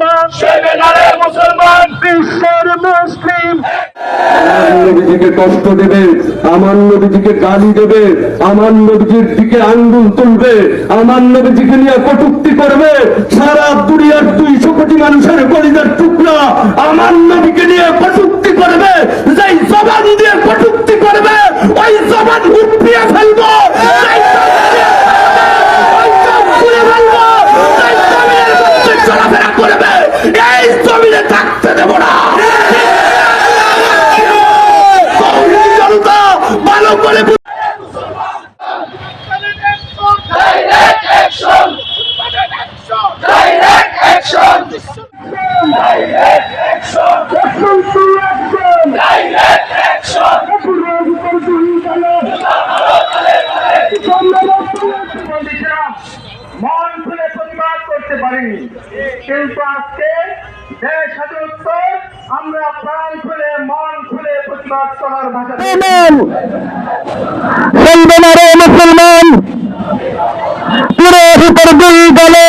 মুসলমান সেবে না রে মুসলমান। বিশ্বের মুসলিম। নবীজিকে কষ্ট দেবে আমার নবীজিকে গালি দেবে আমার নবীজির দিকে আঙ্গুল তুলবে আমার নবীজিকে নিয়ে কটুক্তি করবে। সারা দুনিয়ার দুইশো কোটি মানুষের কলিজার টুকরা আমার নবীকে নিয়ে কটুক্তি করবে যেই জবান দিয়ে কটুক্তি করবে ওই জবান উঠিয়ে ফেলব যেই জবান দিয়ে ওই জবান খুলে ফেলব যেই জমিনের মধ্যে চলাফেরা করবে এই জমিনে থাকতে দেবো না কৌমি জনতা ভালো করে বুঝ- direct action direct action direct action direct প্রতিবাদ করতে পারিনি কিন্তু আমরা প্রাণ খুলে মন সন্দেনারে মুসলমান পুরোহিতের দুই দলে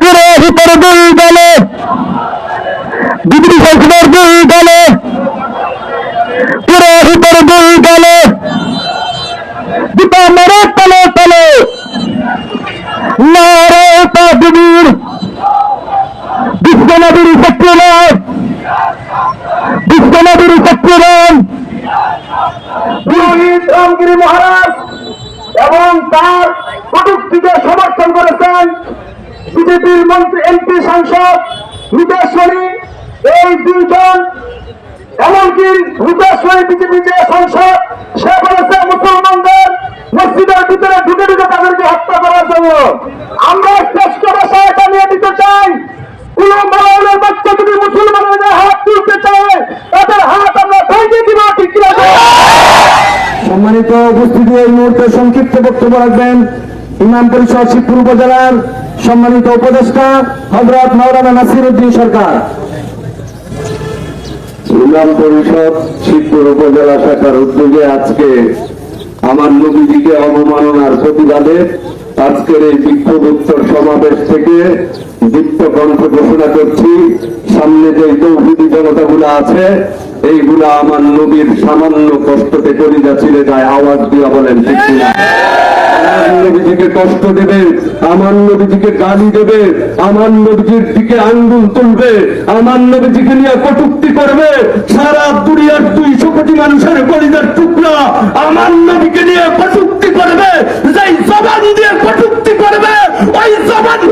পুরোহিতের দুই দলে ডিগ্রি শাসনের দুই দলে পুরোহিতের দুই দলে দুটা মেরে তলে তলে নারে তাকবীর বিশ্বনবীর সত্যনাথ রামগিরি মহারাজ এবং তার কটুক্তিকে সমর্থন করেছেন বিজেপির মন্ত্রী, এমপি সাংসদ রূপেশ্বরী এই দুইজন, এমনকি রূপেশ্বরী বিজেপি যে সংসদ সম্মানিত উপস্থিতি এই মুহূর্তে সংক্ষিপ্ত বক্তব্য রাখবেন ইমাম পরিষদ শিবপুর উপজেলার সম্মানিত উপদেষ্টা হজরত মৌলানা নাসির উদ্দিন সরকার। ইমাম পরিষদ শিবপুর উপজেলা শাখার উদ্যোগে আজকে আমার নবীজিকে অবমাননার প্রতিবাদে আজকের এই বিক্ষোভোত্তর সমাবেশ থেকে দীপ্ত কণ্ঠ ঘোষণা করছি, সামনে যে তৌহিদি জনতাগুলো আছে, এইগুলা আমার নবীর সামান্য কষ্টতে কলিজা ছিঁড়ে যায়, আওয়াজ দিয়া বলেন কষ্ট দেবে, আমার নবীজিকে গালি দেবে, আমার নবীজির দিকে আঙ্গুল তুলবে, আমার নবীজিকে নিয়ে কটুক্তি করবে, সারা দুনিয়ার দুইশো কোটি মানুষের কলিজার টুকরা আমার নবীকে নিয়ে কটুক্তি করবে যেই জবান দিয়ে কটুক্তি করবে ওই জবান উঠিয়ে ফেলব যেই জবান দিয়ে ওই জবান খুলে ফেলব যেই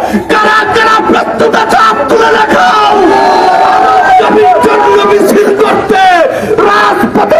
কারা কারা প্রস্তুত আছে হাত তুলে দেখাও জন্য মিছিল করতে রাজপথে